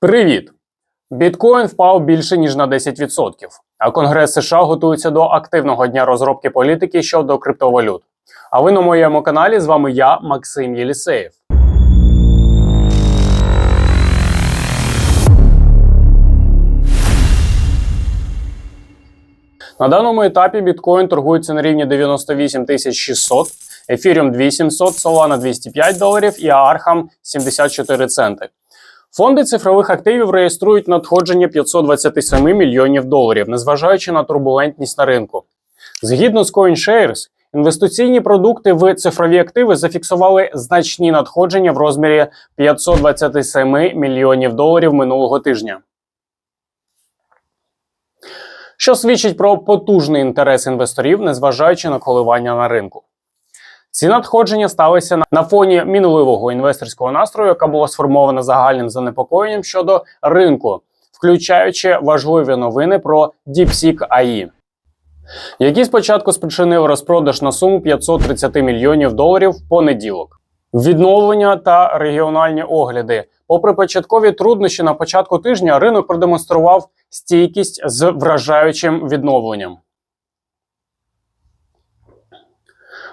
Привіт! Біткоін впав більше ніж на 10%, а Конгрес США готується до активного дня розробки політики щодо криптовалют. А ви на моєму каналі з вами я, Максим Єлісеєв. На даному етапі біткоін торгується на рівні 98 600, ефіріум 2700, Solana 205 доларів і Архам 74 центи. Фонди цифрових активів реєструють надходження 527 мільйонів доларів, незважаючи на турбулентність на ринку. Згідно з CoinShares, інвестиційні продукти в цифрові активи зафіксували значні надходження в розмірі 527 мільйонів доларів минулого тижня. Що свідчить про потужний інтерес інвесторів, незважаючи на коливання на ринку. Ці надходження сталися на- фоні мінливого інвесторського настрою, яка була сформована загальним занепокоєнням щодо ринку, включаючи важливі новини про DeepSeek AI, які спочатку спричинили розпродаж на суму 530 мільйонів доларів в понеділок. Відновлення та регіональні огляди. Попри початкові труднощі на початку тижня, ринок продемонстрував стійкість з вражаючим відновленням.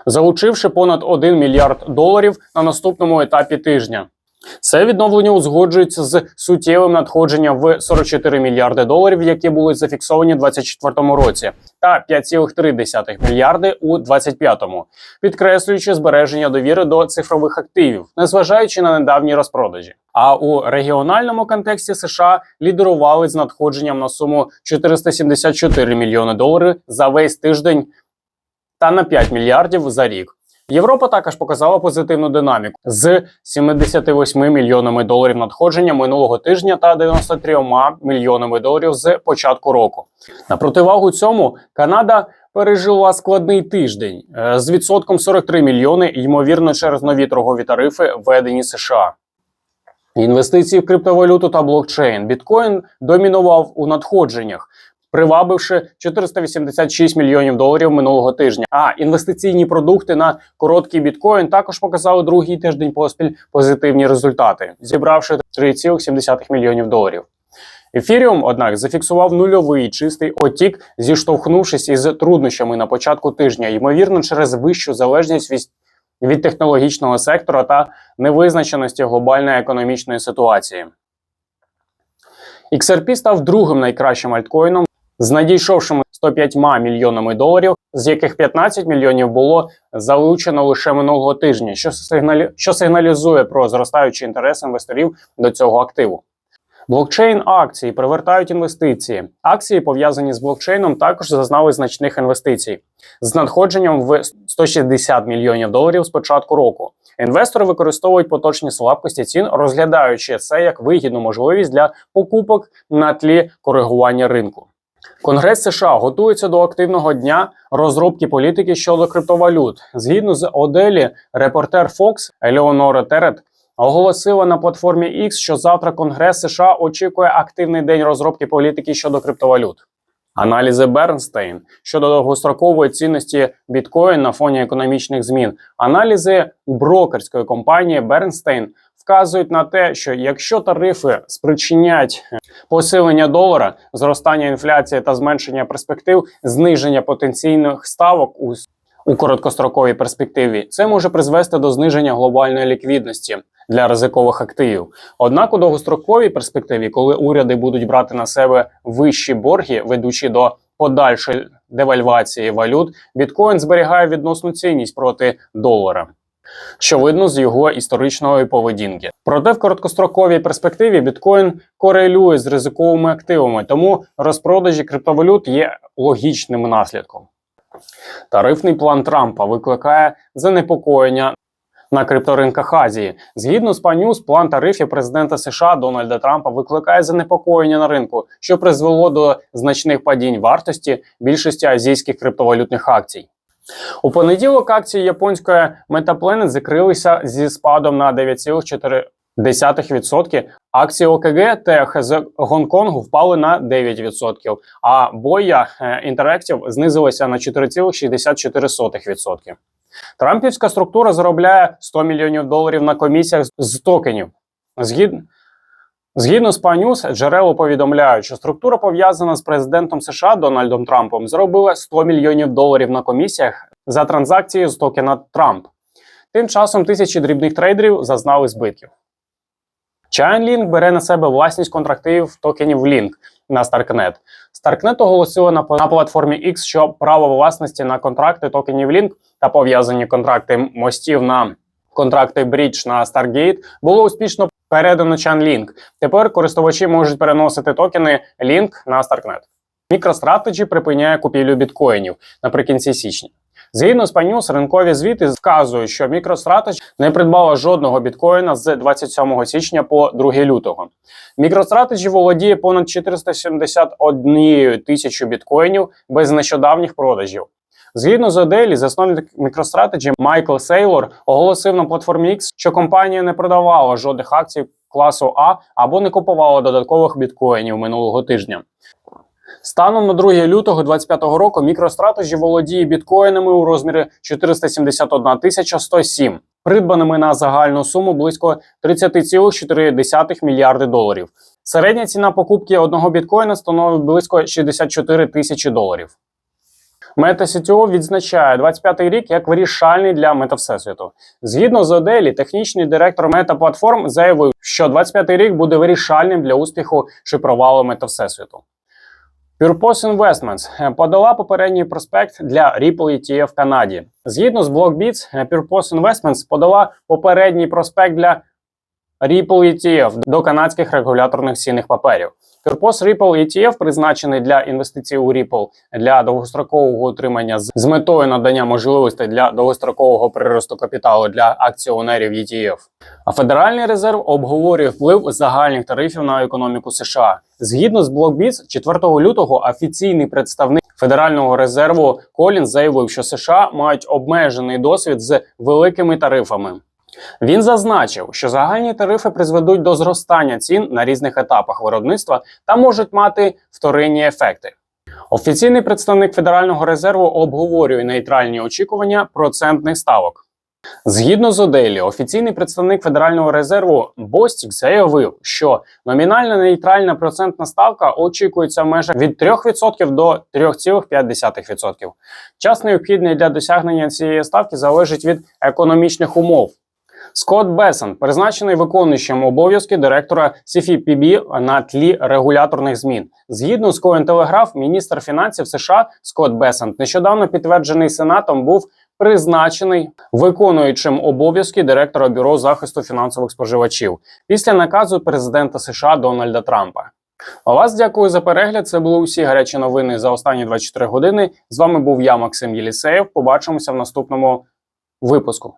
Залучивши понад 1 мільярд доларів на наступному етапі тижня. Це відновлення узгоджується з суттєвим надходженням в 44 мільярди доларів, які були зафіксовані у 2024 році, та 5,3 мільярди у 2025, підкреслюючи збереження довіри до цифрових активів, незважаючи на недавні розпродажі. А у регіональному контексті США лідерували з надходженням на суму 474 мільйони доларів за весь тиждень та на 5 мільярдів за рік. Європа також показала позитивну динаміку з 78 мільйонами доларів надходження минулого тижня та 93 мільйонами доларів з початку року. На противагу цьому Канада пережила складний тиждень е, з відсотком 43 мільйони, ймовірно, через нові торгові тарифи, введені США. Інвестиції в криптовалюту та блокчейн. Біткоін домінував у надходженнях, привабивши 486 мільйонів доларів минулого тижня. А інвестиційні продукти на короткий біткоін також показали другий тиждень поспіль позитивні результати, зібравши 3,7 мільйонів доларів. Ефіріум, однак, зафіксував нульовий чистий отік, зіштовхнувшись із труднощами на початку тижня, ймовірно, через вищу залежність від, від технологічного сектора та невизначеності глобальної економічної ситуації. XRP став другим найкращим альткоїном з надійшовшими 105 мільйонами доларів, з яких 15 мільйонів було залучено лише минулого тижня, що сигналі... що сигналізує про зростаючий інтерес інвесторів до цього активу. Блокчейн акції привертають інвестиції. Акції, пов'язані з блокчейном, також зазнали значних інвестицій з надходженням в 160 мільйонів доларів з початку року. Інвестори використовують поточні слабкості цін, розглядаючи це як вигідну можливість для покупок на тлі коригування ринку. Конгрес США готується до активного дня розробки політики щодо криптовалют. Згідно з Оделі, репортер Fox Елеонора Терет оголосила на платформі X, що завтра Конгрес США очікує активний день розробки політики щодо криптовалют. Аналізи Бернстейн щодо довгострокової цінності біткоін на фоні економічних змін. Аналізи брокерської компанії Бернстейн вказують на те, що якщо тарифи спричинять посилення долара, зростання інфляції та зменшення перспектив, зниження потенційних ставок у, у короткостроковій перспективі, це може призвести до зниження глобальної ліквідності для ризикових активів. Однак у довгостроковій перспективі, коли уряди будуть брати на себе вищі борги, ведучи до подальшої девальвації валют, біткоін зберігає відносну цінність проти долара. Що видно з його історичної поведінки, проте в короткостроковій перспективі біткоін корелює з ризиковими активами, тому розпродажі криптовалют є логічним наслідком. Тарифний план Трампа викликає занепокоєння на крипторинках Азії. Згідно з Панюс, план тарифів президента США Дональда Трампа викликає занепокоєння на ринку, що призвело до значних падінь вартості більшості азійських криптовалютних акцій. У понеділок акції японської Metaplanet закрилися зі спадом на 9,4%. Акції ОКГ ТЕХ з Гонконгу впали на 9%, а Боя Interactive знизилася на 4,64%. Трампівська структура заробляє 100 мільйонів доларів на комісіях з токенів. Згідно Згідно з Панюс, джерело повідомляють, що структура пов'язана з президентом США Дональдом Трампом зробила 100 мільйонів доларів на комісіях за транзакції з токена Трамп. Тим часом тисячі дрібних трейдерів зазнали збитків. Chainlink бере на себе власність контрактивів токенів Link на Starknet. Starknet оголосила на, платформі X, що право власності на контракти токенів Link та пов'язані контракти мостів на контракти Bridge на Stargate було успішно передано Chainlink. Тепер користувачі можуть переносити токени Link на Starknet. MicroStrategy припиняє купівлю біткоїнів наприкінці січня. Згідно з Панюс, ринкові звіти вказують, що MicroStrategy не придбала жодного біткоїна з 27 січня по 2 лютого. MicroStrategy володіє понад 471 тисячу біткоїнів без нещодавніх продажів. Згідно з Оделі, засновник MicroStrategy Майкл Сейлор оголосив на платформі X, що компанія не продавала жодних акцій класу А або не купувала додаткових біткоїнів минулого тижня. Станом на 2 лютого 2025 року MicroStrategy володіє біткоїнами у розмірі 471 тисяча 107, придбаними на загальну суму близько 30,4 мільярди доларів. Середня ціна покупки одного біткоїна становить близько 64 тисячі доларів. Мета CTO відзначає 25-й рік як вирішальний для мета всесвіту. Згідно з Оделі, технічний директор платформ заявив, що 25-й рік буде вирішальним для успіху чи провалу мета всесвіту. Purpose Investments подала попередній проспект для Ripple ETF в Канаді. Згідно з BlockBeats, Purpose Investments подала попередній проспект для Ripple ETF до канадських регуляторних цінних паперів. Purpose Ripple ETF призначений для інвестицій у Ripple для довгострокового утримання з метою надання можливостей для довгострокового приросту капіталу для акціонерів ETF. А Федеральний резерв обговорює вплив загальних тарифів на економіку США. Згідно з BlockBeats, 4 лютого офіційний представник Федерального резерву Колін заявив, що США мають обмежений досвід з великими тарифами. Він зазначив, що загальні тарифи призведуть до зростання цін на різних етапах виробництва та можуть мати вторинні ефекти. Офіційний представник Федерального резерву обговорює нейтральні очікування процентних ставок. Згідно з Оделі, офіційний представник Федерального резерву Бостік заявив, що номінальна нейтральна процентна ставка очікується в межах від 3% до 3,5%. Час необхідний для досягнення цієї ставки залежить від економічних умов. Скотт Бесон призначений виконуючим обов'язки директора CFPB на тлі регуляторних змін. Згідно з Cointelegraph, міністр фінансів США Скотт Бесон нещодавно підтверджений сенатом був призначений виконуючим обов'язки директора бюро захисту фінансових споживачів після наказу президента США Дональда Трампа. А вас дякую за перегляд. Це були усі гарячі новини за останні 24 години. З вами був я, Максим Єлісеєв. Побачимося в наступному випуску.